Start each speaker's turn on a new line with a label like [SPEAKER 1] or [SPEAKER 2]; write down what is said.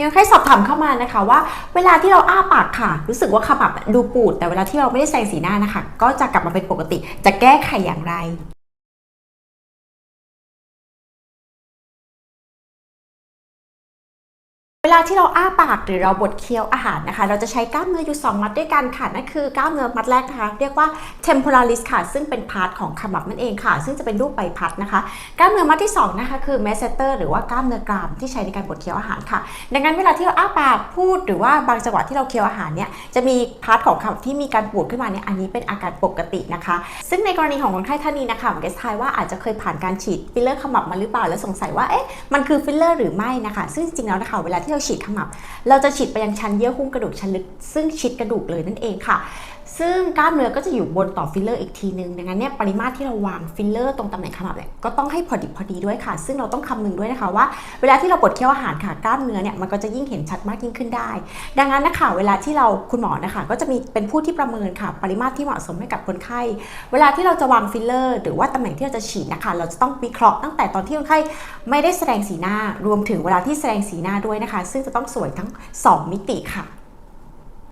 [SPEAKER 1] ยังใครสอบถามเข้ามานะคะว่า เวลาที่เราอ้าปากค่ะ รู้สึกว่าขมับดูปูด แต่เวลาที่เราไม่ได้แสดงสีหน้านะคะ ก็จะกลับมาเป็นปกติจะแก้ไขอย่างไร เวลาที่เราอ้าปากหรือเราบดเคี้ยวอาหารนะคะ เราจะใช้กล้ามเนื้ออยู่ 2 มัดด้วยกันค่ะนั่นคือกล้ามเนื้อมัดแรกนะคะเรียกว่า temporalis ค่ะ ซึ่งเป็นพาร์ทของขมับนั่นเองค่ะ ซึ่งจะเป็นรูปใบพัดนะคะ กล้ามเนื้อมัดที่2นะคะคือ masseter หรือว่ากล้ามเนื้อกรามที่ใช้ในการบดเคี้ยวอาหารค่ะ ดังนั้นเวลาที่เราอ้าปากพูดหรือว่าบางจังหวะที่เราเคี้ยวอาหารเนี่ยจะมีพาร์ทของขมับที่มีการปูดขึ้นมาเนี่ยอันนี้เป็นอาการปกตินะคะ ซึ่งในกรณีของคนไข้ท่านนี้นะคะผมเกสทายว่าอาจจะเคยผ่านการฉีดฟิลเลอร์ขมับมาหรือเปล่าแล้วสงสัยว่าเอ๊ะมันคือฟิลเลอร์หรือไม่นะคะ ซึ่งจริงแล้วนะคะเวลาที่เราฉีดขมับ เราจะฉีดไปยังชั้นเยื่อหุ้มกระดูกชั้นลึกซึ่งชิดกระดูกเลยนั่นเองค่ะ ซึ่งกล้ามเนื้อก็จะอยู่บนต่อฟิลเลอร์อีกทีนึง ดังนั้นเนี่ยปริมาตรที่เราวางฟิลเลอร์ตรงตำแหน่งขมับเนี่ยก็ต้องให้พอดิบพอดีด้วยค่ะ ซึ่งเราต้องคำนึงด้วยนะคะว่า เวลาที่เราบดเคี้ยวอาหารค่ะกล้ามเนื้อเนี่ยมันก็จะยิ่งเห็นชัดมากยิ่งขึ้นได้ ดังนั้นนะคะเวลาที่เราคุณหมอนะคะ ก็จะมีเป็นผู้ที่ประเมินค่ะ ปริมาตรที่เหมาะสมให้กับคนไข้ เวลาที่เราจะวางฟิลเลอร์ หรือว่าตำแหน่งที่เราจะฉีดนะคะ เราจะต้องวิเคราะห์ตั้งแต่ตอนที่คนไข้ไม่ได้แสดงสีหน้ารวมถึงเวลาที่แสดงสีหน้าด้วยนะคะ ซึ่งจะต้องสวยทั้งสองมิติค่ะ